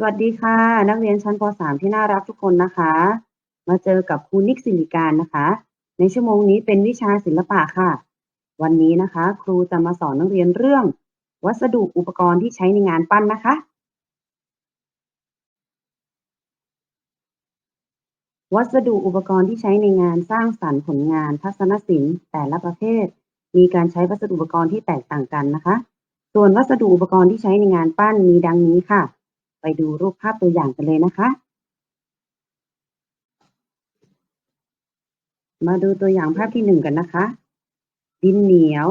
สวัสดีค่ะ นักเรียนชั้นป .3 ที่น่ารักทุกคนนะคะ มาเจอกับครูนิกสิริการนะคะ ในชั่วโมงนี้เป็นวิชาศิลปะค่ะ วันนี้นะคะ ครูจะมาสอนนักเรียนเรื่อง วัสดุอุปกรณ์ที่ใช้ในงานปั้นนะคะ วัสดุอุปกรณ์ที่ใช้ในงานสร้างสรรค์ผลงานทัศนศิลป์แต่ละประเภท มีการใช้วัสดุอุปกรณ์ที่แตกต่างกันนะคะ ส่วนวัสดุอุปกรณ์ที่ใช้ในงานปั้นมีดังนี้ค่ะ ไปดูรูปภาพตัวอย่างกันเลยนะคะ มาดูตัวอย่างภาพที่หนึ่งกันนะคะ ดินเหนียว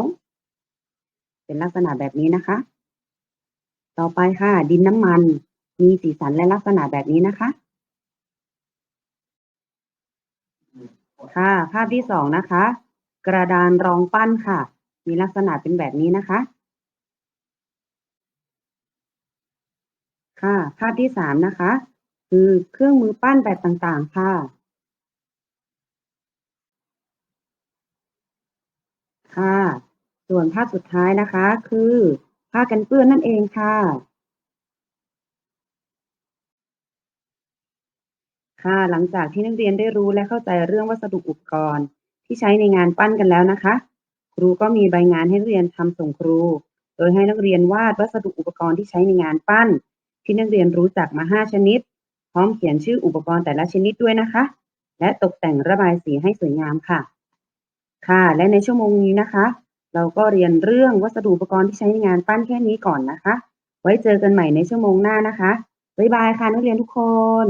เป็นลักษณะแบบนี้นะคะ ต่อไปค่ะ ดินน้ำมันมีสีสันและลักษณะแบบนี้นะคะ ค่ะ ภาพที่สองนะคะ กระดานรองปั้นค่ะ มีลักษณะเป็นแบบนี้นะคะ ค่ะ ภาพที่สามนะคะ คือเครื่องมือปั้นแบบต่างๆ ค่ะ ค่ะ ส่วนภาพสุดท้ายนะคะ คือผ้ากันเปื้อนนั่นเองค่ะ ค่ะ หลังจากที่นักเรียนได้รู้และเข้าใจเรื่องวัสดุอุปกรณ์ ที่ใช้ในงานปั้นกันแล้วนะคะ ครูก็มีใบงานให้นักเรียนทำส่งครู โดยให้นักเรียนวาดวัสดุอุปกรณ์ที่ใช้ในงานปั้น ที่นักเรียนรู้จักมา 5 ชนิด พร้อมเขียนชื่ออุปกรณ์แต่ละชนิดด้วยนะคะ และตกแต่งระบายสีให้สวยงามค่ะ ค่ะ และในชั่วโมงนี้นะคะ เราก็เรียนเรื่องวัสดุอุปกรณ์ที่ใช้ในงานปั้นแค่นี้ก่อนนะคะ ไว้เจอกันใหม่ในชั่วโมงหน้านะคะบ๊ายบายค่ะนักเรียนทุกคน